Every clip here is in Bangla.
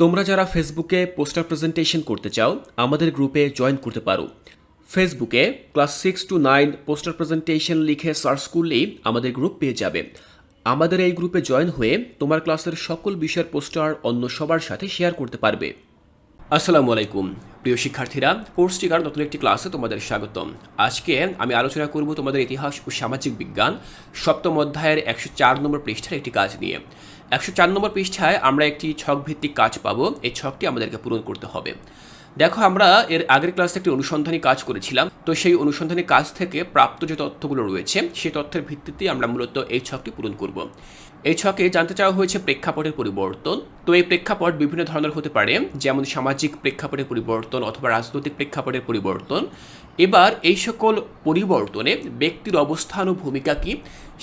তোমরা যারা ফেসবুকে পোস্টার প্রেজেন্টেশন করতে চাও, আমাদের গ্রুপে জয়েন করতে পারো। ফেসবুকে class six to nine poster presentation লিখে সার্চ করলেই আমাদের গ্রুপ পেয়ে যাবে। আমাদের এই গ্রুপে জয়েন হয়ে তোমার ক্লাসের সকল বিষয়ের পোস্টার অন্য সবার সাথে শেয়ার করতে পারবে। আসসালামু আলাইকুম। প্রিয় শিক্ষার্থীরা কোর্স টিকার নতুন একটি ক্লাসে তোমাদের স্বাগতম। আজকে আমি আলোচনা করব তোমাদের ইতিহাস ও সামাজিক বিজ্ঞান, সপ্তম অধ্যায়ের একশো চার নম্বর পৃষ্ঠার একটি কাজ নিয়ে। একশো চার নম্বর পৃষ্ঠায় আমরা একটি ছক ভিত্তিক কাজ পাবো। এই ছকটি আমাদেরকে পূরণ করতে হবে। দেখো, আমরা এর আগের ক্লাসে একটি অনুসন্ধানী কাজ করেছিলাম। তো সেই অনুসন্ধানী কাজ থেকে প্রাপ্ত যে তথ্যগুলো রয়েছে, সেই তথ্যের ভিত্তিতে আমরা মূলত এই ছকটি পূরণ করব। এই ছকে জানতে চাওয়া হয়েছে প্রেক্ষাপটের পরিবর্তন। তো এই প্রেক্ষাপট বিভিন্ন ধরনের হতে পারে, যেমন সামাজিক প্রেক্ষাপটের পরিবর্তন অথবা রাজনৈতিক প্রেক্ষাপটের পরিবর্তন। এবার এই সকল পরিবর্তনে ব্যক্তির অবস্থান ও ভূমিকা কি,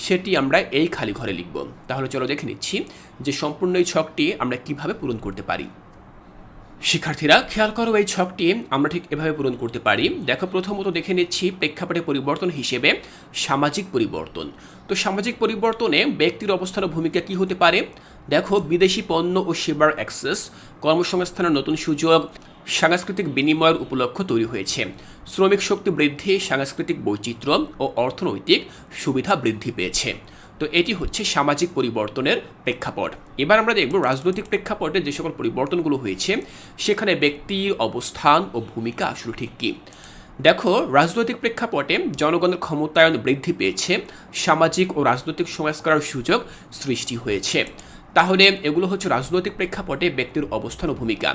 সেটি আমরা এই খালি ঘরে লিখব। তাহলে চলো দেখে নিচ্ছি যে সম্পূর্ণ এই ছকটি আমরা কীভাবে পূরণ করতে পারি। শিক্ষার্থীরা, খেয়াল করো এই ছকটি, আমরা ঠিক এভাবে পূরণ করতে পারি। দেখো, প্রথমত দেখে নিচ্ছি প্রেক্ষাপটে পরিবর্তন হিসেবে সামাজিক পরিবর্তন। তো সামাজিক পরিবর্তনে ব্যক্তির অবস্থান ও ভূমিকা কি হতে পারে? দেখো, বিদেশি পণ্য ও সেবার অ্যাক্সেস, কর্মসংস্থানের নতুন সুযোগ, সাংস্কৃতিক বিনিময়ের উপলক্ষ তৈরি হয়েছে। শ্রমিক শক্তি বৃদ্ধি, সাংস্কৃতিক বৈচিত্র্য ও অর্থনৈতিক সুবিধা বৃদ্ধি পেয়েছে। তো এটি হচ্ছে সামাজিক পরিবর্তনের প্রেক্ষাপট। এবার আমরা দেখব রাজনৈতিক প্রেক্ষাপটে যে সকল পরিবর্তনগুলো হয়েছে, সেখানে ব্যক্তির অবস্থান ও ভূমিকা আসলে ঠিক কী? দেখো, রাজনৈতিক প্রেক্ষাপটে জনগণের ক্ষমতায়ন বৃদ্ধি পেয়েছে, সামাজিক ও রাজনৈতিক সংস্কারের সুযোগ সৃষ্টি হয়েছে। তাহলে এগুলো হচ্ছে রাজনৈতিক প্রেক্ষাপটে ব্যক্তির অবস্থান ও ভূমিকা।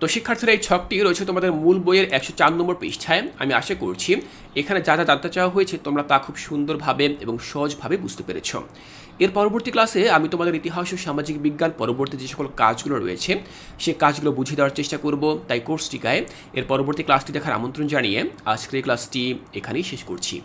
তো শিক্ষার্থীরা এই ছকটি রয়েছে তোমাদের মূল বইয়ের একশো চার নম্বর পৃষ্ঠায়। আমি আশা করছি এখানে যা যা জানতে চাওয়া হয়েছে তোমরা তা খুব সুন্দরভাবে এবং সহজভাবে বুঝতে পেরেছ। এর পরবর্তী ক্লাসে আমি তোমাদের ইতিহাস ও সামাজিক বিজ্ঞান পরবর্তী যে সকল কাজগুলো রয়েছে, সে কাজগুলো বুঝিয়ে দেওয়ার চেষ্টা করব তাই কোর্স টিকায় এর পরবর্তী ক্লাসটি দেখার আমন্ত্রণ জানিয়ে আজকের এই ক্লাসটি এখানেই শেষ করছি।